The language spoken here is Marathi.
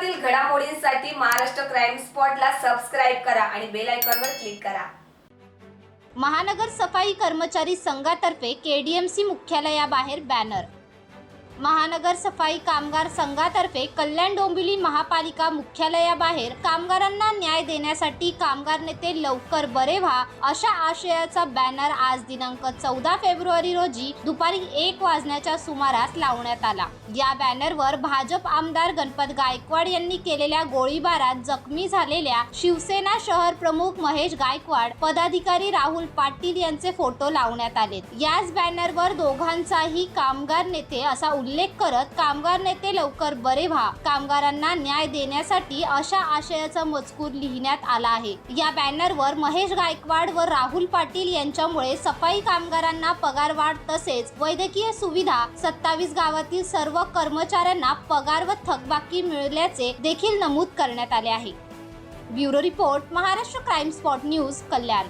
महाराष्ट्रातील घडामोडींसाठी महाराष्ट्र क्राईम स्पॉटला सबस्क्राईब करा आणि बेल आयकॉनवर क्लिक करा. महानगर सफाई कर्मचारी संघातर्फे केडीएमसी मुख्यालयाबाहेर बॅनर महानगर सफाई कामगार संघातर्फे कल्याण डोंबिवली महापालिका मुख्यालयाबाहेर कामगारांना न्याय देण्यासाठी कामगार नेते लवकर बरे व्हा अशा आशयाचा बॅनर आज दिनांक चौदा फेब्रुवारी रोजी दुपारी एक वाजण्याच्या सुमारास लावण्यात आला. या बॅनरवर भाजप आमदार गणपत गायकवाड यांनी केलेल्या गोळीबारात जखमी झालेल्या शिवसेना शहर प्रमुख महेश गायकवाड पदाधिकारी राहुल पाटील यांचे फोटो लावण्यात आले याच बॅनरवर दोघांचाही कामगार नेते असा उल्लेख करत कामगार नेते लवकर बरे व्हा. कामगारांना न्याय देण्यासाठी अशा आशयाचा मजकूर लिहिण्यात आला आहे. या बॅनरवर महेश गायकवाड व राहुल पाटील यांच्यामुळे सफाई कामगारांना पगारवाढ तसेच वैद्यकीय सुविधा सत्तावीस गावातील सर्व कर्मचाऱ्यांना पगार व थकबाकी मिळाल्याचे देखील नमूद करण्यात आले आहे. Bureau report Maharashtra crime spot news Kalyan.